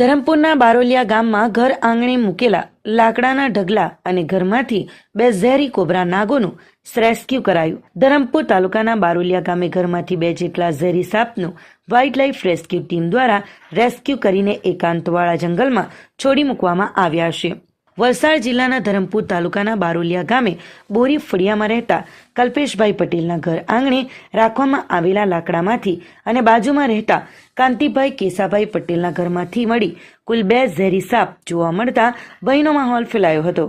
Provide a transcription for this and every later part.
ધરમપુરના બારોલિયા ગામમાં ઘર આંગણે મૂકેલા લાકડાના ઢગલા અને ઘરમાંથી બે ઝેરી કોબરા નાગોનું રેસ્ક્યુ કરાયું. ધરમપુર તાલુકાના બારોલિયા ગામે ઘરમાંથી બે જેટલા ઝેરી સાપનું વાઇલ્ડ લાઇફ રેસ્ક્યુ ટીમ દ્વારા રેસ્ક્યુ કરીને એકાંતવાળા જંગલમાં છોડી મૂકવામાં આવ્યા છે. વલસાડ જિલ્લાના ધરમપુર તાલુકાના બારોલિયા ગામે બોરી ફળિયામાં રહેતા કલ્પેશભાઈ પટેલના ઘર આંગણે રાખવામાં આવેલા લાકડામાંથી અને બાજુમાં રહેતા કાંતિભાઈ કેસાભાઈ પટેલના ઘરમાંથી મળી કુલ બે ઝેરી સાપ જોવા મળતા ભયનો માહોલ ફેલાયો હતો.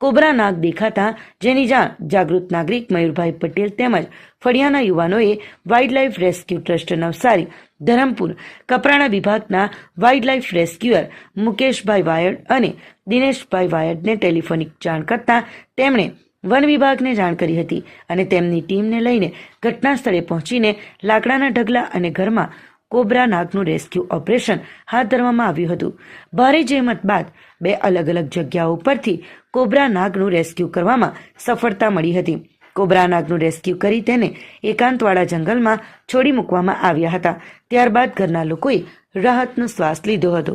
કોબરા નાગ દેખાતા જેની જાણ જાગૃત નાગરિક મયુરભાઈ પટેલ તેમજ ફળિયાના યુવાનોએ wildlife rescue trust Navsari, Dharampur, Kaprana વિભાગના wild life rescuer Mukeshbhai Vayad અને દિનેશભાઈ વાયડને ટેલિફોનિક જાણ કરતા તેમણે વન વિભાગને જાણ કરી હતી અને તેમની ટીમને લઈને ઘટના સ્થળે પહોંચીને લાકડાના ઢગલા અને ઘરમાં કોબ્રા નાગનું રેસ્ક્યુ ઓપરેશન હાથ ધરવામાં આવ્યું હતું. ભારે જહેમત બાદ બે અલગ અલગ જગ્યાઓ પરથી કોબ્રા નાગનું રેસ્ક્યુ કરવામાં સફળતા મળી હતી. કોબ્રા નાગનું રેસ્ક્યુ કરી તેને એકાંતવાળા જંગલમાં છોડી મૂકવામાં આવ્યા હતા. ત્યારબાદ ઘરના લોકોએ રાહતનો શ્વાસ લીધો હતો.